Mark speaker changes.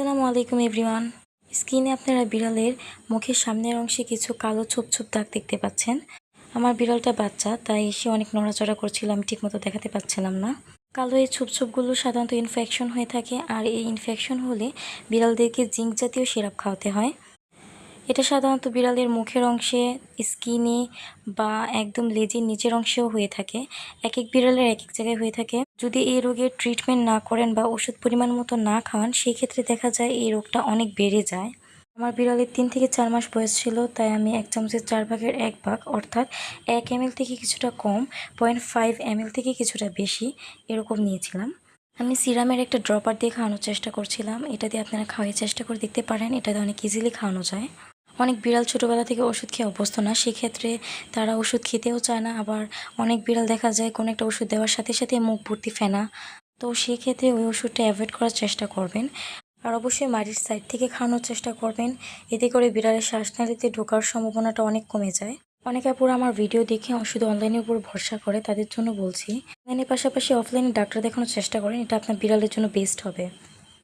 Speaker 1: আসসালামু আলাইকুম এভরিওয়ান। স্কিনে আপনারা বিড়ালের মুখের সামনের অংশে কিছু কালো ছোপ ছোপ দাগ দেখতে পাচ্ছেন। আমার বিড়ালটা বাচ্চা, তাই সে অনেক নড়াচড়া করছিল, আমি ঠিকমতো দেখাতে পাচ্ছিলাম না। কালো এই ছোপ ছোপগুলো সাধারণত ইনফেকশন হয়ে থাকে, আর এই ইনফেকশন হলে বিড়ালদেরকে জিঙ্ক জাতীয় সিরাপ খাওয়াতে হয়। এটা সাধারণত বিড়ালের মুখের অংশে, স্কিনে বা একদম লেজের নিচের অংশেও হয়ে থাকে। এক এক বিড়ালের এক এক জায়গায় হয়ে থাকে। যদি এই রোগের ট্রিটমেন্ট না করেন বা ওষুধ পরিমাণ মতো না খাওয়ান, সেই ক্ষেত্রে দেখা যায় এই রোগটা অনেক বেড়ে যায়। আমার বিড়ালের তিন থেকে চার মাস বয়স ছিল, তাই আমি এক চামচের চার ভাগের এক ভাগ, অর্থাৎ এক এম থেকে কিছুটা কম পয়েন্ট ফাইভ এম থেকে কিছুটা বেশি এরকম নিয়েছিলাম। আমি সিরামের একটা ড্রপার দিয়ে খাওয়ানোর চেষ্টা করছিলাম। এটা দিয়ে আপনারা খাওয়ার চেষ্টা করে দেখতে পারেন। এটা দিয়ে অনেক ইজিলি খাওয়ানো যায়। অনেক বিড়াল ছোটোবেলা থেকে ওষুধ খেয়ে অভ্যস্ত না, সেক্ষেত্রে তারা ওষুধ খেতেও চায় না। আবার অনেক বিড়াল দেখা যায় কোনো একটা ওষুধ দেওয়ার সাথে সাথে মুখ ভর্তি ফেনা। তো সেক্ষেত্রে ওই ওষুধটা অ্যাভয়েড করার চেষ্টা করবেন। আর অবশ্যই মাটির সাইড থেকে খাওয়ানোর চেষ্টা করবেন। এতে করে বিড়ালের শ্বাসনালীতে ঢোকার সম্ভাবনাটা অনেক কমে যায়। অনেক আপুরা আমার ভিডিও দেখে শুধু অনলাইনের উপর ভরসা করে, তাদের জন্য বলছি। অনলাইনের পাশাপাশি অফলাইনে ডাক্তার দেখানোর চেষ্টা করেন, এটা আপনার বিড়ালের জন্য বেস্ট হবে।